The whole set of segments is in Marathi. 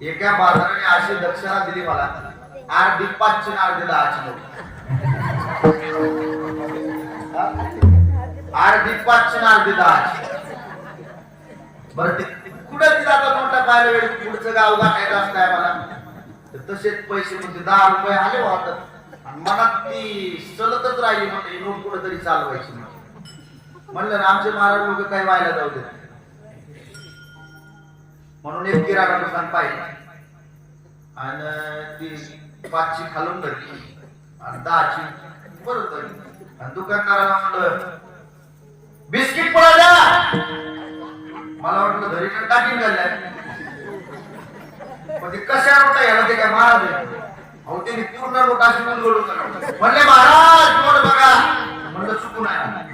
एका बाजाराने अशी दक्षिणा दिली मला. अर्धी पाचशे आणि अर्धी दहाची नोट हा? अर्धी पाचशे आणि अर्धी दहाची बर ते कुठं ती जातात नोटा पाहिलं वेळ? पुढचं गाव गाठायचं असतंय मला तसेच पैसे म्हणजे दहा रुपये आले वाटत मनात ती चलतच राहिली म्हणजे ही कुठं तरी चालवायची म्हणलं ना आमचे महाराज लोक काही व्हायला जाऊ देत म्हणून एक किराणा दुकान पाहिजे आणि ती पाचची खालून धरली. आणि दहाची परत धरली. आणि दुकानदाराला म्हणलं बिस्किट पळा द्या. मला वाटलं घरी तर टाकीन झाल्या पण ते कशा होता याला ते काय महाराज आहे? अहो ते पूर्ण लोक अशी म्हणले महाराज नोट बघा. म्हणलं चुकून आहे.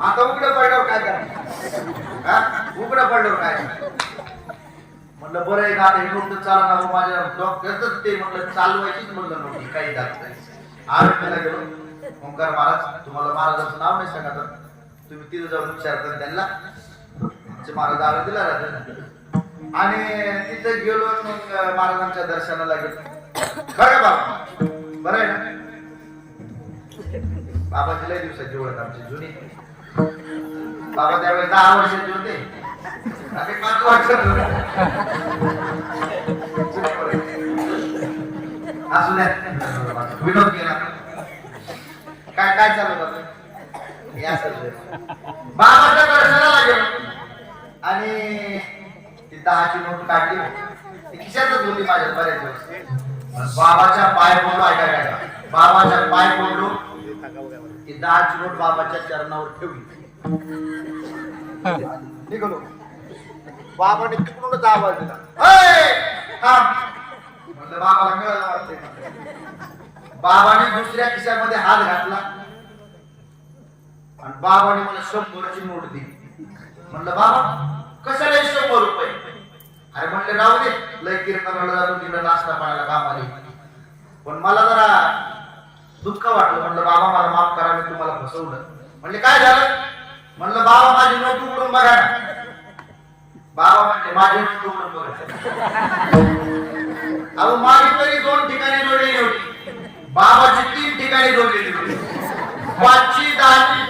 आता उघडं पडल्यावर काय करणार? उघडं पडल्यावर काय? म्हटलं बरं आहे का हे नोट चालणार हो माझ्या डॉक्टरच ते. म्हटलं चालवायचीच म्हणलं नव्हती काही जात नाही. आरोग्याला गेलो. ओंकार महाराज तुम्हाला महाराजाचं नाव नाही सांगा तर तुम्ही तिथं जाऊन विचार कर त्यांना. महाराज आवाज दिला राहते आणि तिथे गेलो मग महाराजांच्या दर्शनाला गेलो. खरं बाबा. बरं आहे ना? बाबाची लय दिवसाची ओळख आमची जुनी. बाबा त्यावेळेस दहा वर्षाचे होते. आता पाच वर्षाचे होते. असू द्या विनोद केला काय काय चालू होतं हे असंच बाबाच्या दर्शनाला गेलो आणि ती दहाची नोट काढली. ती खिशातच होती माझ्या बऱ्याच दिवस बाबाच्या पाय पडलो ऐका ऐका बाबाच्या पाय पडलो ती दहाची नोट बाबाच्या चरणावर ठेवली. निघालो. बाबाने तिकडूनच आवाज दिला? म्हणलं बाबाला मिळालं वाटते बाबाने दुसऱ्या खिशामध्ये हात घातला. आणि बाबाने मला शंभरची नोट दिली. म्हणलं बाबा कशाला शंभर रुपये? अरे म्हणले राहू दे. लय कीर्तनाला जातो तिकडे नाश्ता पाण्याला काम आली पण मला जरा दुःख वाटलं. म्हणलं बाबा मला माफ करा मी तुम्हाला फसवलं. म्हणले काय झालं? म्हणलं बाबा माझी नोट उघडून बघा ना. बाबा म्हणजे माझे तोडून बघायचं अहो माझी तरी दोन ठिकाणी जोडलेली होती. बाबाची तीन ठिकाणी जोडलेली होती. पाचची दहाची